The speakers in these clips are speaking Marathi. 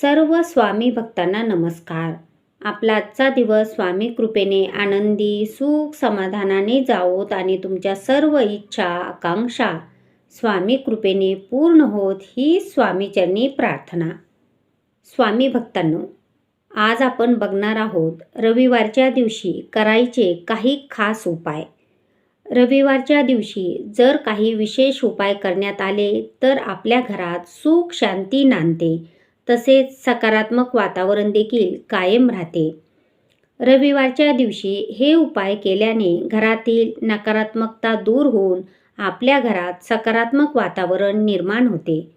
सर्व स्वामी भक्तांना नमस्कार. आपला आजचा दिवस स्वामी कृपेने आनंदी सुख समाधानाने जावोत आणि तुमच्या सर्व इच्छा आकांक्षा स्वामी कृपेने पूर्ण होत ही स्वामीचरणी प्रार्थना. स्वामी भक्तांनो आज आपण बघणार आहोत रविवारच्या दिवशी करायचे काही खास उपाय. रविवारच्या दिवशी जर काही विशेष उपाय करण्यात आले तर आपल्या घरात सुख शांती नांदते. तसेच सकारात्मक वातावरण देखील कायम राहते. रविवारच्या दिवशी हे उपाय केल्याने घरातील नकारात्मकता दूर होऊन आपल्या घरात सकारात्मक वातावरण निर्माण होते.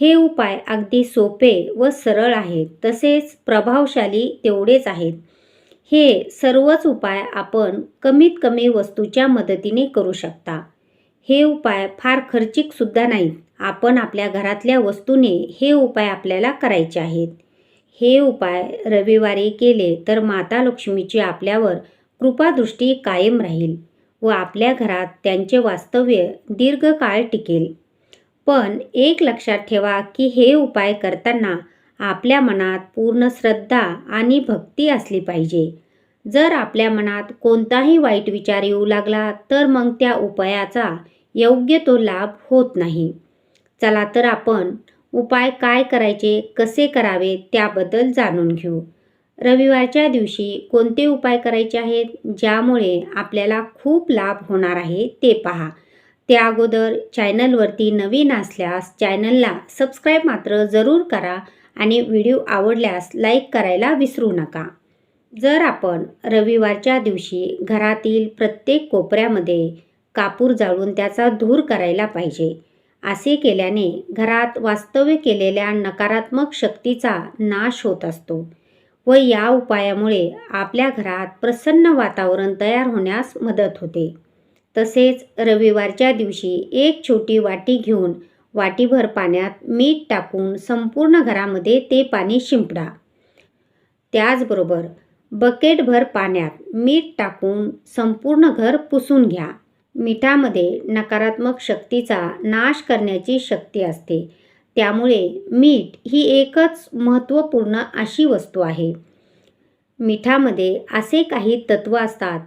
हे उपाय अगदी सोपे व सरळ आहेत तसेच प्रभावशाली तेवढेच आहेत. हे सर्वच उपाय आपण कमीत कमी वस्तूच्या मदतीने करू शकता. हे उपाय फार खर्चिकसुद्धा नाहीत. आपण आपल्या घरातल्या वस्तूने हे उपाय आपल्याला करायचे आहेत. हे उपाय रविवारी केले तर माता लक्ष्मीची आपल्यावर कृपादृष्टी कायम राहील व आपल्या घरात त्यांचे वास्तव्य दीर्घकाळ टिकेल. पण एक लक्षात ठेवा की हे उपाय करताना आपल्या मनात पूर्ण श्रद्धा आणि भक्ती असली पाहिजे. जर आपल्या मनात कोणताही वाईट विचार येऊ लागला तर मग त्या उपायाचा योग्य तो लाभ होत नाही. चला तर आपण उपाय काय करायचे कसे करावे त्याबद्दल जाणून घेऊ. रविवारच्या दिवशी कोणते उपाय करायचे आहेत ज्यामुळे आपल्याला खूप लाभ होणार आहे ते पहा. त्या अगोदर चॅनलवरती नवीन असल्यास चॅनलला सबस्क्राईब मात्र जरूर करा आणि व्हिडिओ आवडल्यास लाईक करायला विसरू नका. जर आपण रविवारच्या दिवशी घरातील प्रत्येक कोपऱ्यामध्ये कापूर जाळून त्याचा धूर करायला पाहिजे असे केल्याने घरात वास्तव्य केलेल्या नकारात्मक शक्तीचा नाश होत असतो व या उपायामुळे आपल्या घरात प्रसन्न वातावरण तयार होण्यास मदत होते. तसेच रविवारच्या दिवशी एक छोटी वाटी घेऊन वाटीभर पाण्यात मीठ टाकून संपूर्ण घरामध्ये ते पाणी शिंपडा. त्याचबरोबर बकेटभर पाण्यात मीठ टाकून संपूर्ण घर पुसून घ्या. मिठामध्ये नकारात्मक शक्तीचा नाश करण्याची शक्ती असते. त्यामुळे मीठ ही एकच महत्त्वपूर्ण अशी वस्तू आहे. मिठामध्ये असे काही तत्व असतात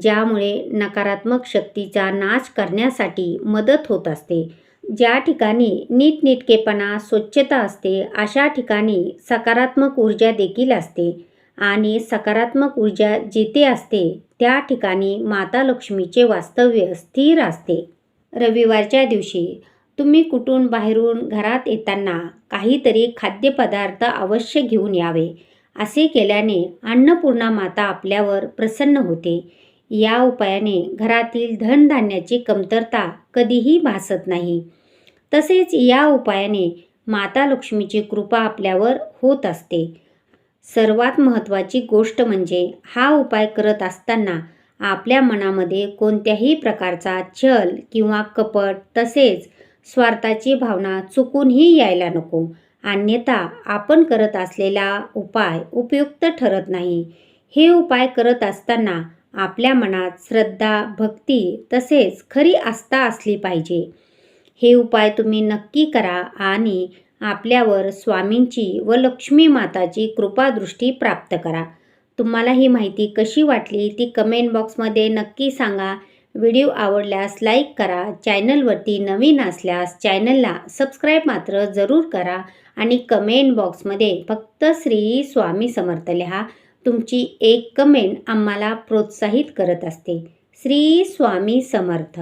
ज्यामुळे नकारात्मक शक्तीचा नाश करण्यासाठी मदत होत असते. ज्या ठिकाणी नीटनेटकेपणा स्वच्छता असते अशा ठिकाणी सकारात्मक ऊर्जा देखील असते. आणि सकारात्मक ऊर्जा जिथे असते त्या ठिकाणी माता लक्ष्मीचे वास्तव्य स्थिर असते. रविवारच्या दिवशी तुम्ही कुठून बाहेरून घरात येताना काहीतरी खाद्यपदार्थ अवश्य घेऊन यावे असे केल्याने अन्नपूर्णा माता आपल्यावर प्रसन्न होते. या उपायाने घरातील धनधान्याची कमतरता कधीही भासत नाही. तसेच या उपायाने माता लक्ष्मीची कृपा आपल्यावर होत असते. सर्वात महत्त्वाची गोष्ट म्हणजे हा उपाय करत असताना आपल्या मनामध्ये कोणत्याही प्रकारचा छल किंवा कपट तसेच स्वार्थाची भावना चुकूनही यायला नको. अन्यथा आपण करत असलेला उपाय उपयुक्त ठरत नाही. हे उपाय करत असताना आपल्या मनात श्रद्धा भक्ती तसेच खरी आस्था असली पाहिजे. हे उपाय तुम्ही नक्की करा आणि आपल्यावर स्वामींची व लक्ष्मी माताची कृपादृष्टी प्राप्त करा. तुम्हाला ही माहिती कशी वाटली ती कमेंट बॉक्समध्ये नक्की सांगा. व्हिडिओ आवडल्यास लाईक करा. चॅनलवरती नवीन असल्यास चॅनलला सबस्क्राईब मात्र जरूर करा आणि कमेंट बॉक्समध्ये फक्त श्री स्वामी समर्थ लिहा. तुमची एक कमेंट आम्हाला प्रोत्साहित करत असते. श्री स्वामी समर्थ.